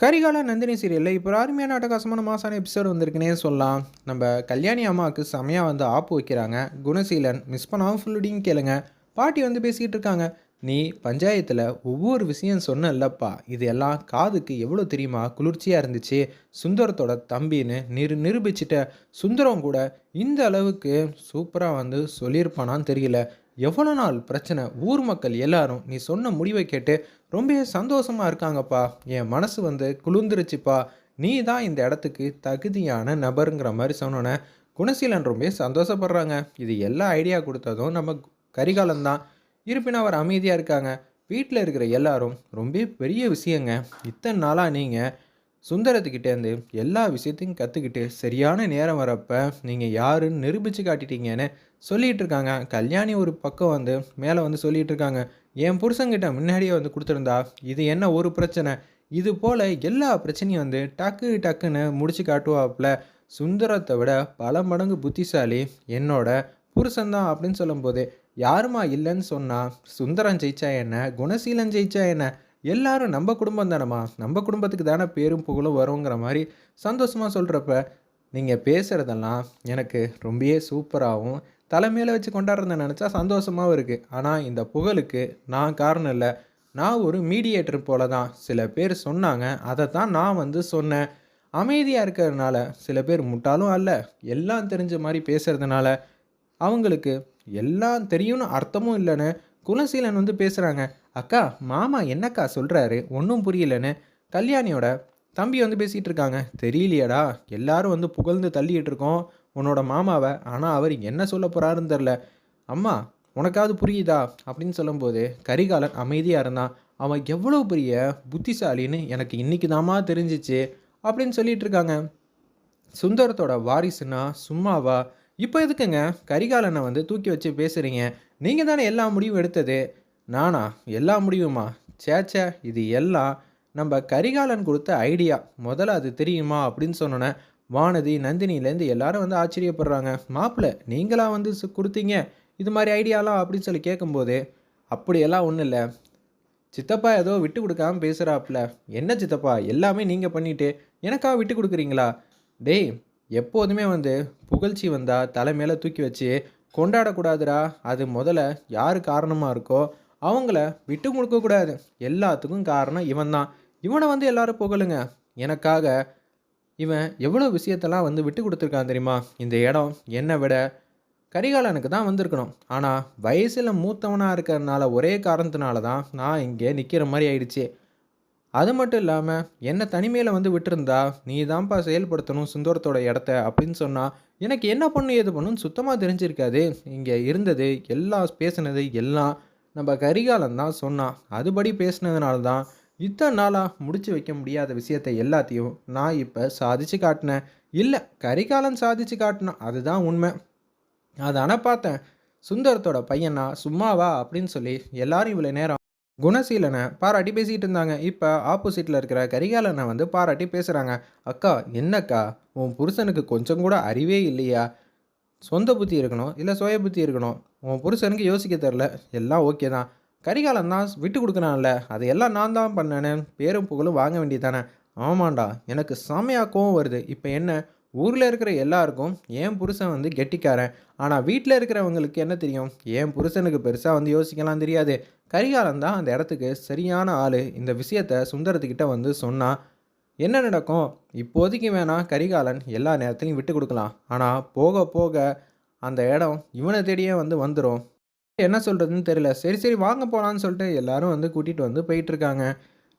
கரிகால நந்தினி சீரியலில் இப்போ அருமையான அட்டகாசமான மாசான எபிசோடு வந்திருக்குன்னே சொல்லலாம். நம்ம கல்யாணி அம்மாவுக்கு செமையாக வந்து ஆப்பு வைக்கிறாங்க. குணசீலன் மிஸ் பண்ணாமல் ஃபுல்லுடின்னு கேளுங்க. பாட்டி வந்து பேசிக்கிட்டு இருக்காங்க. நீ பஞ்சாயத்தில் ஒவ்வொரு விஷயம் சொன்னல்லப்பா. இது எல்லாம் காதுக்கு எவ்வளோ தெரியுமா? குளிர்ச்சியாக இருந்துச்சு. சுந்தரத்தோட தம்பின்னு நிரு நிரூபிச்சிட்ட சுந்தரம் கூட இந்த அளவுக்கு சூப்பராக வந்து சொல்லியிருப்பானான்னு தெரியல. எவ்வளோ நாள் பிரச்சனை? ஊர் மக்கள் எல்லாரும் நீ சொன்ன முடிவை கேட்டு ரொம்ப சந்தோஷமாக இருக்காங்கப்பா. என் மனசு வந்து குளிர்ந்துருச்சுப்பா. நீ தான் இந்த இடத்துக்கு தகுதியான நபருங்கிற மாதிரி சொன்னோன்னே குணசீலன் ரொம்ப சந்தோஷப்படுறாங்க. இது எல்லா ஐடியா கொடுத்ததும் நம்ம கரிகாலன் தான். இருப்பினும் அவர் அமைதியாக இருக்காங்க. வீட்டில் இருக்கிற எல்லாரும் ரொம்ப பெரிய விஷயங்க. இத்தனை நாளாக நீங்கள் சுந்தரத்துக்கிட்டேருந்து எல்லா விஷயத்தையும் கற்றுக்கிட்டு சரியான நேரம் வரப்போ நீங்கள் யாருன்னு நிரூபித்து காட்டிட்டீங்கன்னு சொல்லிகிட்டு இருக்காங்க கல்யாணி ஒரு பக்கம் வந்து மேலே வந்து சொல்லிகிட்டு இருக்காங்க என் புருஷங்கிட்ட முன்னாடியே வந்து கொடுத்துருந்தா இது என்ன ஒரு பிரச்சனை? இது போல் எல்லா பிரச்சனையும் வந்து டக்கு டக்குன்னு முடிச்சு காட்டுவாப்புல. சுந்தரத்தை விட பல மடங்கு புத்திசாலி என்னோட புருஷன்தான் அப்படின்னு சொல்லும்போது யாருமா இல்லைன்னு சொன்னால் சுந்தரம் ஜெயிச்சா என்ன? குணசீலன் ஜெயிச்சா என்ன? எல்லாரும் நம்ம குடும்பம் தானம்மா? நம்ம குடும்பத்துக்கு தானே பேரும் புகழும் வருங்கிற மாதிரி சந்தோஷமாக சொல்கிறப்ப நீங்கள் பேசுகிறதெல்லாம் எனக்கு ரொம்பவே சூப்பராகவும் தலைமையில் வச்சு கொண்டாடுறத நினச்சா சந்தோஷமாகவும் இருக்குது ஆனால் இந்த புகழுக்கு நான் காரணம் இல்லை. நான் ஒரு மீடியேட்டர் போல தான் சில பேர் சொன்னாங்க. அதை தான் நான் வந்து சொன்னேன். அமைதியாக இருக்கிறதுனால சில பேர் முட்டாலும் அல்ல. எல்லாம் தெரிஞ்ச மாதிரி பேசுகிறதுனால அவங்களுக்கு எல்லாம் தெரியும்னு அர்த்தமும் இல்லைன்னு குலசீலன் வந்து பேசுகிறாங்க அக்கா மாமா என்னக்கா சொல்கிறாரு ஒன்றும் புரியலன்னு. கல்யாணியோட தம்பி வந்து பேசிகிட்டு இருக்காங்க. தெரியலையடா. எல்லாரும் வந்து புகழ்ந்து தள்ளிகிட்டு இருக்கோம். உன்னோட மாமாவை. ஆனால் அவர் என்ன சொல்ல போகிறாருன்னு தெரில அம்மா உனக்காவது புரியுதா? அப்படின்னு சொல்லும்போது கரிகாலன் அமைதியாக இருந்தான். அவன் எவ்வளோ பெரிய புத்திசாலின்னு எனக்கு இன்றைக்கி தாமா தெரிஞ்சிச்சு அப்படின்னு சொல்லிட்டு இருக்காங்க. சுந்தரத்தோட வாரிசுனா சும்மாவா? இப்போ எதுக்குங்க? கரிகாலனை வந்து தூக்கி வச்சு பேசுகிறீங்க நீங்கள் தானே எல்லா முடிவும் எடுத்தது. நானா எல்லா முடியுமா சேச்சே இது எல்லாம் நம்ம கரிகாலன் கொடுத்த ஐடியா முதல்ல அது தெரியுமா அப்படின்னு சொன்னோன்னே வானதி நந்தினிலேருந்து எல்லாரும் வந்து ஆச்சரியப்படுறாங்க. மாப்பிள்ளை நீங்களா வந்து சு- கொடுத்தீங்க இது மாதிரி ஐடியாலாம் அப்படின்னு சொல்லி கேட்கும்போது அப்படியெல்லாம் ஒன்றும் இல்லை. சித்தப்பா ஏதோ விட்டு கொடுக்காம பேசுகிறாப்புல என்ன சித்தப்பா எல்லாமே நீங்கள் பண்ணிட்டு எனக்கா விட்டு கொடுக்குறீங்களா? டேய் எப்போதுமே வந்து புகழ்ச்சி வந்தால் தலை மேலே தூக்கி வச்சு கொண்டாடக்கூடாதுடா. அது முதல்ல யார் காரணமாக இருக்கோ அவங்கள விட்டு கொடுக்கக்கூடாது எல்லாத்துக்கும் காரணம் இவன் தான் இவனை வந்து எல்லாரும் புகழுங்க. எனக்காக இவன் எவ்வளோ விஷயத்தெல்லாம் வந்து விட்டு கொடுத்துருக்கான் தெரியுமா? இந்த இடம் என்னை விட கரிகாலனுக்கு தான் வந்திருக்கணும். ஆனால் வயசில் மூத்தவனாக இருக்கிறதுனால ஒரே காரணத்தினால தான் நான் இங்கே நிற்கிற மாதிரி ஆயிடுச்சு. அது மட்டும் இல்லாமல் என்னை தனிமையில் வந்து விட்டுருந்தா நீ தான்ப்பா செயல்படுத்தணும் சுந்தரத்தோட இடத்த அப்படின்னு சொன்னால் எனக்கு என்ன பண்ணும் ஏது பண்ணுன்னு சுத்தமாக தெரிஞ்சிருக்காது. இங்கே இருந்தது எல்லாம் பேசுனது எல்லாம் நம்ம கரிகாலன் தான் சொன்னான் அதுபடி பேசுனதுனால தான் இத்தனை நாளாக முடிச்சு வைக்க முடியாத விஷயத்தை எல்லாத்தையும் நான் இப்போ சாதிச்சு காட்டினேன். இல்லை கரிகாலன் சாதிச்சு காட்டினான் அதுதான் உண்மை. அதானே பார்த்தேன். சுந்தரத்தோட பையனா சும்மாவா அப்படின்னு சொல்லி எல்லாரும் இவ்வளோ நேரம் குணசீலனை பாராட்டி பேசிகிட்டு இருந்தாங்க. இப்போ ஆப்போசிட்டில் இருக்கிற கரிகாலனை வந்து பாராட்டி பேசுகிறாங்க அக்கா என்னக்கா? உன் புருஷனுக்கு கொஞ்சம் கூட அறிவே இல்லையா? சொந்த புத்தி இருக்கணும் இல்லை சுய புத்தி இருக்கணும். உன் புருஷனுக்கு யோசிக்க தெரில எல்லாம் ஓகே தான். கரிகாலம் தான் விட்டு கொடுக்குறான்ல அது எல்லாம் நான் தான் பண்ணேன்னு பேரும் புகழும் வாங்க வேண்டியதானே ஆமாண்டா எனக்கு செமையா கோவம் வருது. இப்போ என்ன ஊரில் இருக்கிற எல்லாருக்கும் என் புருஷன் வந்து கெட்டிக்காரன். ஆனால் வீட்டில் இருக்கிறவங்களுக்கு என்ன தெரியும்? என் புருஷனுக்கு பெருசாக வந்து யோசிக்கலாம் தெரியாது. கரிகாலம் தான் அந்த இடத்துக்கு சரியான ஆள். இந்த விஷயத்த சுந்தரத்துக்கிட்ட வந்து சொன்னால் என்ன நடக்கும்? இப்போதைக்கு வேணால் கரிகாலன் எல்லா நேரத்துலையும் விட்டு கொடுக்கலாம். ஆனால் போக போக அந்த இடம் இவனை தேடியே வந்து வந்துடும் என்ன சொல்கிறதுன்னு தெரியல. சரி சரி வாங்க போகலான்னு சொல்லிட்டு எல்லாரும் வந்து கூட்டிகிட்டு வந்து போயிட்டுருக்காங்க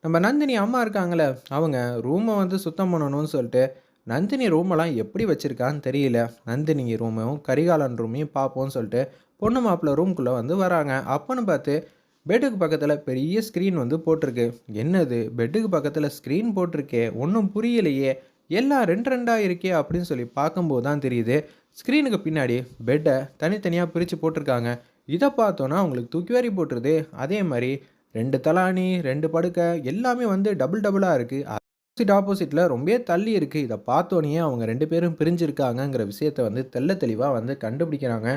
நம்ம நந்தினி அம்மா இருக்காங்களே அவங்க ரூமை வந்து சுத்தம் பண்ணணும்னு சொல்லிட்டு நந்தினி ரூமெல்லாம் எப்படி வச்சுருக்கான்னு தெரியல. நந்தினி ரூமையும் கரிகாலன் ரூமையும் பார்ப்போம்னு சொல்லிட்டு பொண்ணு மாப்பிள்ளை ரூம்குள்ளே வந்து வராங்க. அப்போன்னு பார்த்து பெட்டுக்கு பக்கத்தில் பெரிய ஸ்க்ரீன் வந்து போட்டிருக்கு. என்னது? பெட்டுக்கு பக்கத்தில் ஸ்க்ரீன் போட்டிருக்கே. ஒன்றும் புரியலையே. எல்லாம் ரெண்டு ரெண்டாக இருக்கே அப்படின்னு சொல்லி பார்க்கும்போது தான் தெரியுது. ஸ்க்ரீனுக்கு பின்னாடி பெட்டை தனித்தனியாக பிரித்து போட்டிருக்காங்க. இதை பார்த்தோன்னா அவங்களுக்கு தூக்கி வாரி போட்டுருது. அதே மாதிரி ரெண்டு தலாணி ரெண்டு படுக்கை எல்லாமே வந்து டபுள் டபுளாக இருக்குது ஆப்போசிட் ஆப்போசிட்டில் ரொம்பவே தள்ளி இருக்குது இதை பார்த்தோன்னே அவங்க ரெண்டு பேரும் பிரிஞ்சிருக்காங்கங்கிற விஷயத்தை வந்து தெள்ள தெளிவாக வந்து கண்டுபிடிக்கிறாங்க.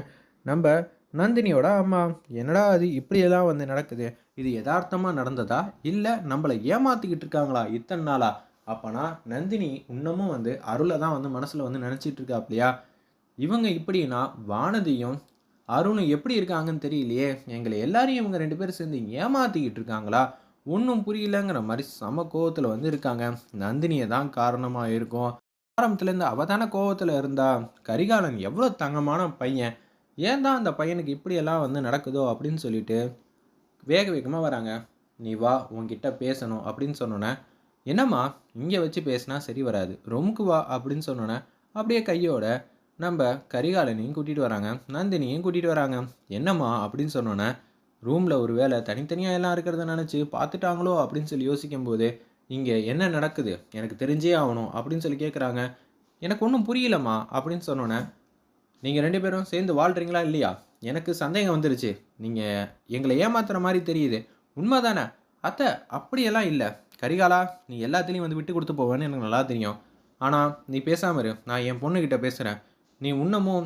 நம்ம நந்தினியோட அம்மா என்னடா அது இப்படியெல்லாம் வந்து நடக்குது. இது யதார்த்தமாக நடந்ததா? இல்லை நம்மளை ஏமாற்றிக்கிட்டு இருக்காங்களா இத்தனை நாளா? அப்போனா நந்தினி இன்னமும் வந்து அருளை தான் வந்து மனசில் வந்து நினச்சிட்டு இருக்காப்லையா இவங்க இப்படின்னா வானதியும் அருணும் எப்படி இருக்காங்கன்னு தெரியலையே. எங்களை எல்லாரையும் இவங்க ரெண்டு பேரும் சேர்ந்து ஏமாத்திக்கிட்டு இருக்காங்களா? ஒன்றும் புரியலங்கிற மாதிரி சம கோவத்தில் வந்து இருக்காங்க. நந்தினியை தான் காரணமாக இருக்கும். ஆரம்பத்துலேருந்து அவதான தானே கோவத்தில் இருந்தா. கரிகாலன் எவ்வளோ தங்கமான பையன். ஏன் தான் அந்த பையனுக்கு இப்படியெல்லாம் வந்து நடக்குதோ அப்படின்னு சொல்லிட்டு வேக வேகமாக வராங்க. நீ வா உன்கிட்ட பேசணும் அப்படின்னு சொன்னோன்னே என்னம்மா இங்கே வச்சு பேசினா சரி வராது. ரொமுக்கு வா அப்படின்னு சொன்னோன்னே அப்படியே கையோட நம்ம கரிகாலனையும் கூட்டிகிட்டு வராங்க. நந்தினியும் கூட்டிகிட்டு வராங்க. என்னம்மா? அப்படின்னு சொன்னோன்னே ரூமில் ஒரு வேளை தனித்தனியாக எல்லாம் இருக்கிறத நினச்சி பார்த்துட்டாங்களோ அப்படின்னு சொல்லி யோசிக்கும்போது இங்கே என்ன நடக்குது? எனக்கு தெரிஞ்சே ஆகணும் அப்படின்னு சொல்லி கேட்குறாங்க எனக்கு ஒன்றும் புரியலம்மா அப்படின்னு சொன்னோன்னே நீங்கள் ரெண்டு பேரும் சேர்ந்து வாழ்கிறீங்களா இல்லையா? எனக்கு சந்தேகம் வந்துருச்சு. நீங்கள் எங்களை ஏமாத்துற மாதிரி தெரியுது. உண்மை தானே அத்தை அப்படியெல்லாம் இல்லை. கரிகாலா நீ எல்லாத்துலேயும் வந்து விட்டு கொடுத்து போவேன்னு எனக்கு நல்லா தெரியும். ஆனால் நீ பேசாமல் இரு. நான் என் பொண்ணுக்கிட்ட பேசுகிறேன் நீ இன்னமும்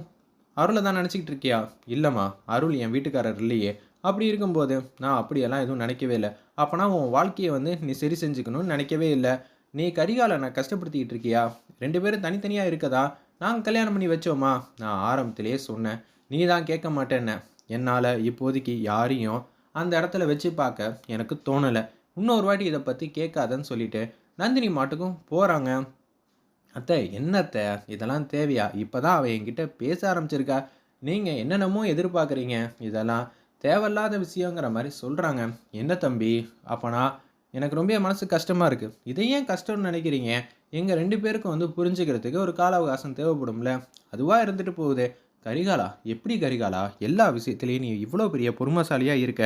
அருளை தான் நினச்சிக்கிட்டு இருக்கியா? இல்லைம்மா அருள் என் வீட்டுக்காரர் இல்லையே. அப்படி இருக்கும்போது நான் அப்படியெல்லாம் எதுவும் நினைக்கவே இல்லை. அப்போனா உன் வாழ்க்கையை வந்து நீ சரி செஞ்சுக்கணும்னு நினைக்கவே இல்லை. நீ கரிகாலனை கஷ்டப்படுத்திக்கிட்டு இருக்கியா? ரெண்டு பேரும் தனித்தனியாக இருக்கதா? நாங்கள் கல்யாணம் பண்ணி வச்சோமா? நான் ஆரம்பத்திலேயே சொன்னேன். நீ தான் கேட்க மாட்டேன்ன. என்னால் இப்போதைக்கு யாரையும் அந்த இடத்துல வச்சு பார்க்க எனக்கு தோணலை. இன்னொரு வாட்டி இதை பற்றி கேட்காதன்னு சொல்லிட்டு நந்தினி மாட்டுக்கும் போகிறாங்க அத்தை என்னத்தை? இதெல்லாம் தேவையா? இப்போ தான் அவள் என்கிட்ட பேச ஆரம்பிச்சிருக்கா. நீங்கள் என்னென்னமோ எதிர்பார்க்குறீங்க. இதெல்லாம் தேவையில்லாத விஷயங்கிற மாதிரி சொல்கிறாங்க என்ன தம்பி? அப்போனா எனக்கு ரொம்ப மனசு கஷ்டமாக இருக்குது இதை ஏன் கஷ்டம்னு நினைக்கிறீங்க? எங்கள் ரெண்டு பேருக்கும் வந்து புரிஞ்சுக்கிறதுக்கு ஒரு கால அவகாசம் தேவைப்படும்ல. அதுவாக இருந்துட்டு போகுது. கரிகாலா? எப்படி கரிகாலா? எல்லா விஷயத்துலேயும் நீ இவ்வளோ பெரிய பொறுமைசாலியாக இருக்க.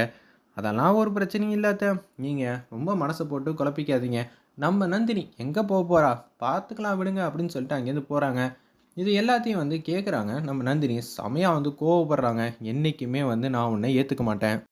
அதெல்லாம் ஒரு பிரச்சனையும் இல்லாத. நீங்கள் ரொம்ப மனசை போட்டு குழப்பிக்காதீங்க. நம்ம நந்தினி எங்கே போக போகிறா பார்த்துக்கலாம் விடுங்க அப்படின்னு சொல்லிட்டு அங்கேருந்து போகிறாங்க இது எல்லாத்தையும் வந்து கேட்குறாங்க நம்ம நந்தினி செமையாக வந்து கோவப்படுறாங்க. என்றைக்குமே வந்து நான் உன்னை ஏற்றுக்க மாட்டேன்.